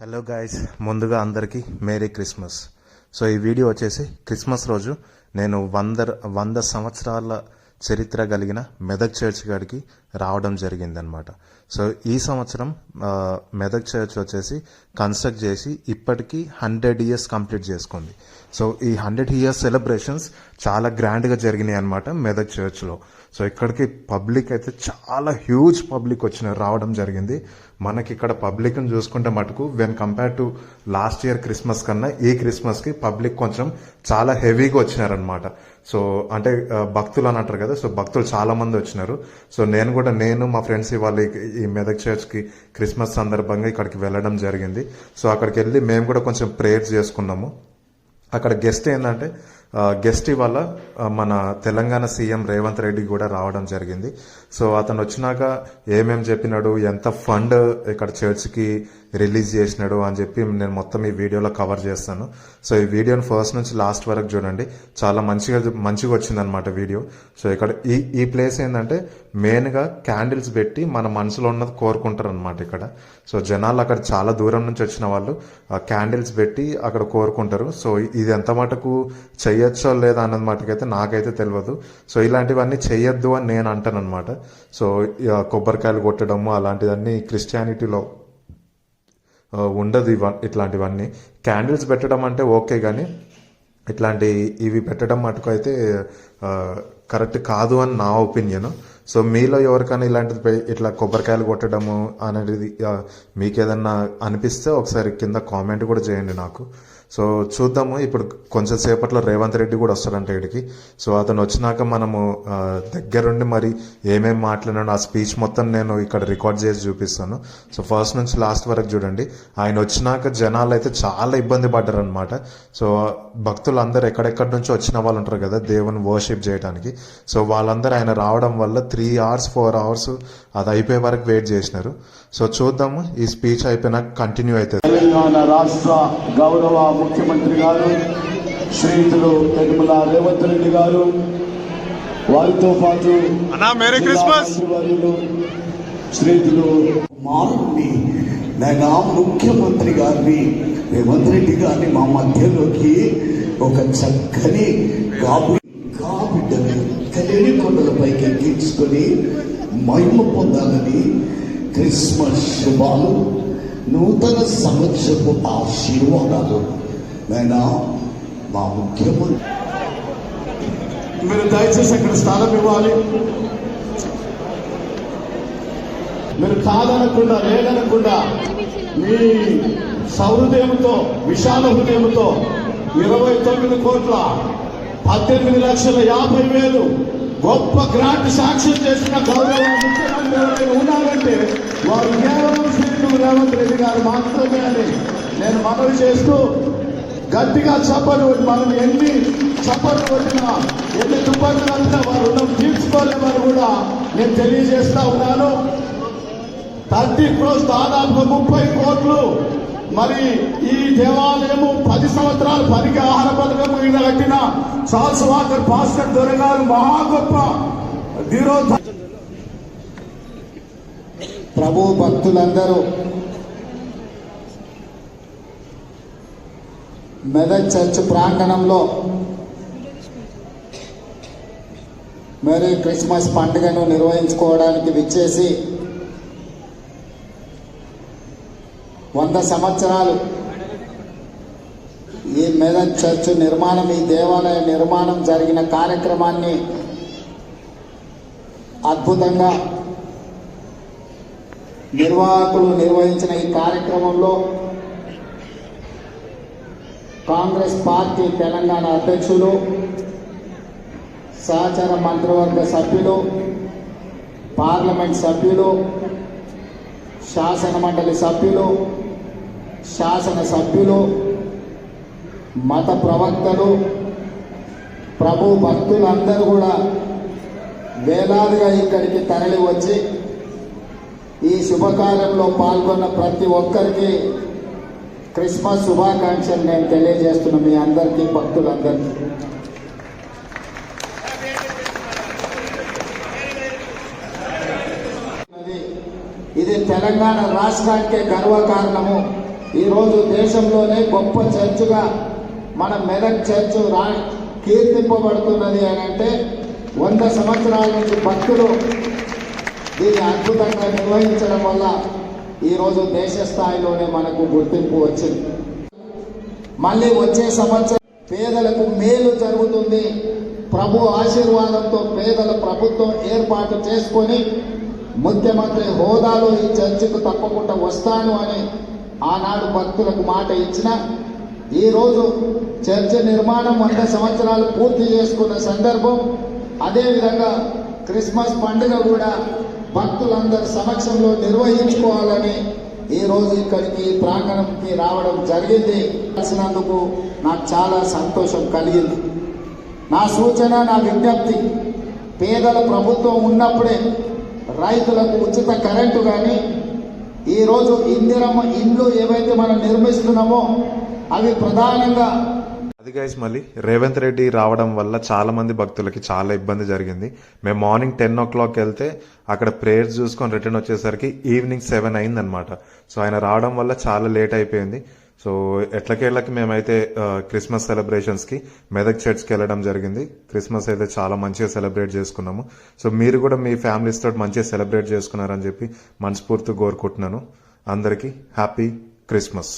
Hello guys ముందుగా అందరికీ merry Christmas so ఈ వీడియో వచ్చేసి క్రిస్మస్ రోజు నేను వంద వంద సంవత్సరాల చరిత్ర కలిగిన మెదక్ చర్చ్ గారికి రావడం జరిగిందనమాట సో ఈ సంవత్సరం మెదక్ చర్చ్ వచ్చేసి కన్స్ట్రక్ట్ చేసి ఇప్పటికీ హండ్రెడ్ ఇయర్స్ కంప్లీట్ చేసుకుంది. సో ఈ హండ్రెడ్ ఇయర్స్ సెలబ్రేషన్స్ చాలా గ్రాండ్గా జరిగినాయి అనమాట మెదక్ చర్చ్లో. సో ఇక్కడికి పబ్లిక్ అయితే చాలా హ్యూజ్ పబ్లిక్ వచ్చిన రావడం జరిగింది. మనకి ఇక్కడ పబ్లిక్ని చూసుకుంటే మటుకు when compare to last year Christmas కన్నా ఈ క్రిస్మస్కి పబ్లిక్ కొంచెం చాలా హెవీగా వచ్చినారనమాట సో అంటే భక్తులు అని అంటారు కదా సో భక్తులు చాలా మంది వచ్చినారు. సో నేను కూడా నేను మా ఫ్రెండ్స్ ఇవాళ ఈ- మెదక్ చర్చ్కి క్రిస్మస్ సందర్భంగా ఇక్కడికి వెళ్ళడం జరిగింది. సో అక్కడికి వెళ్ళి మేము కూడా కొంచెం ప్రేయర్స్ చేసుకున్నాము. అక్కడ గెస్ట్ ఏంటంటే గెస్ట్ ఇవాళ మన తెలంగాణ సీఎం రేవంత్ రెడ్డి కూడా రావడం జరిగింది. సో అతను వచ్చినాక ఏమేం చెప్పినాడు ఎంత ఫండ్ ఇక్కడ చర్చ్కి రిలీజ్ చేసినాడు అని చెప్పి నేను మొత్తం ఈ వీడియోలో కవర్ చేస్తాను. సో ఈ వీడియోని ఫస్ట్ నుంచి లాస్ట్ వరకు చూడండి. చాలా మంచిగా మంచిగా వచ్చిందనమాట వీడియో. సో ఇక్కడ ఈ ఈ ప్లేస్ ఏంటంటే మెయిన్గా క్యాండిల్స్ పెట్టి మన మనసులో ఉన్నది కోరుకుంటారు అనమాట ఇక్కడ. సో జనాలు అక్కడ చాలా దూరం నుంచి వచ్చిన వాళ్ళు క్యాండిల్స్ పెట్టి అక్కడ కోరుకుంటారు. సో ఇది ఎంత మటుకు చెయ్యొచ్చో లేదా అన్నది మటుకైతే నాకైతే తెలియదు సో ఇలాంటివన్నీ చెయ్యొద్దు అని నేను అంటాను అనమాట సో ఇక కొబ్బరికాయలు కొట్టడము అలాంటివన్నీ క్రిస్టియానిటీలో ఉండదు ఇవ ఇట్లాంటివన్నీ. క్యాండిల్స్ పెట్టడం అంటే ఓకే కానీ ఇట్లాంటి ఇవి పెట్టడం మటుకు అయితే కరెక్ట్ కాదు అని నా ఒపీనియన్. సో మీలో ఎవరికైనా ఇలాంటిది ఇట్లా కొబ్బరికాయలు కొట్టడము అనేది మీకు ఏదన్నా అనిపిస్తే ఒకసారి కింద కామెంట్ కూడా చేయండి నాకు. సో చూద్దాము. ఇప్పుడు కొంచెం సేపట్లో రేవంత్ రెడ్డి కూడా వస్తాడంట ఇక్కడికి. సో అతను వచ్చినాక మనము దగ్గరుండి మరి ఏమేమి మాట్లాడాను ఆ స్పీచ్ మొత్తం నేను ఇక్కడ రికార్డ్ చేసి చూపిస్తాను. సో ఫస్ట్ నుంచి లాస్ట్ వరకు చూడండి. ఆయన వచ్చినాక జనాలు అయితే చాలా ఇబ్బంది పడ్డారు అనమాట సో భక్తులు అందరూ ఎక్కడెక్కడి నుంచో వచ్చిన వాళ్ళు ఉంటారు కదా దేవుని వర్షిప్ చేయడానికి సో వాళ్ళందరూ ఆయన రావడం వల్ల త్రీ అవర్స్ ఫోర్ అవర్స్ అది అయిపోయే వరకు వెయిట్ చేసినారు. సో చూద్దాము ఈ స్పీచ్ అయిపోయినాక కంటిన్యూ అవుతుంది తెలంగాణ రాష్ట్ర గౌరవ ముఖ్యమంత్రి గారు శ్రీయుతులు యనమల రేవంత్ రెడ్డి గారు వారితో పాటు అన్నా, మేరీ జిల్లా క్రిస్మస్. మంత్రివర్యులు శ్రీయుతులు మారుని నేను ముఖ్యమంత్రి గారిని రేవంత్ రెడ్డి గారిని మా మధ్యలోకి ఒక చక్కని గాబు కాబిడ్డని కలిని కొండలపైకి ఎక్కించుకొని మహిమ పొందాలని క్రిస్మస్ శుభాలు నూతన సంవత్సరపు ఆశీర్వాదాలు. నేను మా ముఖ్యమంత్రి మీరు దయచేసి అక్కడ స్థలం ఇవ్వాలి. మీరు కాదనకుండా లేదనకుండా మీ సహృదయంతో విశాల హృదయంతో ఇరవై తొమ్మిది కోట్ల పద్దెనిమిది లక్షల యాభై వేలు గొప్ప గ్రాంట్ సాక్ష్యం చేసిన గౌరవ ముఖ్యమంత్రి ఉన్నారంటే వారు కేవలం శ్రీయులు రేవంత్ రెడ్డి గారు మాత్రమే అని నేను మనవి చేస్తూ గట్టిగా చప్పట్లు మనం ఎన్ని చప్పట్లు కొట్టినా ఎన్ని దుప్పట్లు కలిగినా వారు రుణం తీర్చుకోలేమని కూడా నేను తెలియజేస్తా ఉన్నాను. థర్టీ క్రోస్ దాదాపు ముప్పై కోట్లు. మరి ఈ దేవాలయము పది సంవత్సరాలు పదికి ఆహార పథకం కట్టిన చార్ల్స్ వాకర్ భాస్కర్ దొరగారు మహా గొప్ప ధీరోధ ప్రభు భక్తులందరూ మెదక్ చర్చ్ ప్రాంగణంలో మరి క్రిస్మస్ పండుగను నిర్వహించుకోవడానికి విచ్చేసి వంద సంవత్సరాలు ఈ మెదక్ చర్చ్ నిర్మాణం ఈ దేవాలయ నిర్మాణం జరిగిన కార్యక్రమాన్ని అద్భుతంగా నిర్వాహకులు నిర్వహించిన ఈ కార్యక్రమంలో కాంగ్రెస్ పార్టీ తెలంగాణ అధ్యక్షులు సహచార మంత్రివర్గ సభ్యులు పార్లమెంట్ సభ్యులు శాసన మండలి సభ్యులు శాసన సభ్యులు మత ప్రవక్తలు ప్రభు భక్తులందరూ కూడా వేలాదిగా ఇక్కడికి తరలి వచ్చి ఈ శుభకార్యంలో పాల్గొన్న ప్రతి ఒక్కరికి క్రిస్మస్ శుభాకాంక్షలు నేను తెలియజేస్తున్నా మీ అందరికీ భక్తులందరికీ. ఇది తెలంగాణ రాష్ట్రానికే గర్వకారణము. ఈరోజు దేశంలోనే గొప్ప చర్చిగా మన మెదక్ చర్చ్ రా కీర్తింపబడుతున్నది అని అంటే వంద సంవత్సరాల నుంచి భక్తులు దీన్ని అద్భుతంగా నిర్వహించడం వల్ల ఈరోజు దేశ స్థాయిలోనే మనకు గుర్తింపు వచ్చింది. మళ్ళీ వచ్చే సంవత్సరం పేదలకు మేలు జరుగుతుంది. ప్రభు ఆశీర్వాదంతో పేదల ప్రభుత్వం ఏర్పాటు చేసుకొని ముఖ్యమంత్రి హోదాలో ఈ చర్చకు తప్పకుండా వస్తాను అని ఆనాడు భక్తులకు మాట ఇచ్చిన ఈరోజు చర్చ నిర్మాణం వంద సంవత్సరాలు పూర్తి చేసుకున్న సందర్భం అదేవిధంగా క్రిస్మస్ పండుగ కూడా భక్తులందరి సమక్షంలో నిర్వహించుకోవాలని ఈ రోజు ఇక్కడికి ప్రాంగణంకి రావడం జరిగింది. కలిసినందుకు నాకు చాలా సంతోషం కలిగింది. నా సూచన నా విజ్ఞప్తి పేదల ప్రభుత్వం ఉన్నప్పుడే రైతులకు ఉచిత కరెంటు కానీ ఈరోజు ఇందిరమ్మ ఇండ్లు ఏవైతే మనం నిర్మిస్తున్నామో అవి ప్రధానంగా అది గైస్ మళ్ళీ రేవంత్ రెడ్డి రావడం వల్ల చాలామంది భక్తులకి చాలా ఇబ్బంది జరిగింది. మేము మార్నింగ్ టెన్ ఓ క్లాక్ వెళ్తే అక్కడ ప్రేయర్స్ చూసుకొని రిటర్న్ వచ్చేసరికి ఈవినింగ్ సెవెన్ అయిందనమాట సో ఆయన రావడం వల్ల చాలా లేట్ అయిపోయింది. సో ఎట్లకేళ్ళకి మేమైతే క్రిస్మస్ సెలబ్రేషన్స్కి మెదక్ చర్చ్కి వెళ్ళడం జరిగింది. క్రిస్మస్ అయితే చాలా మంచిగా సెలబ్రేట్ చేసుకున్నాము. సో మీరు కూడా మీ ఫ్యామిలీస్ తోటి మంచిగా సెలబ్రేట్ చేసుకున్నారని చెప్పి మనస్ఫూర్తిగా కోరుకుంటున్నాను. అందరికీ హ్యాపీ క్రిస్మస్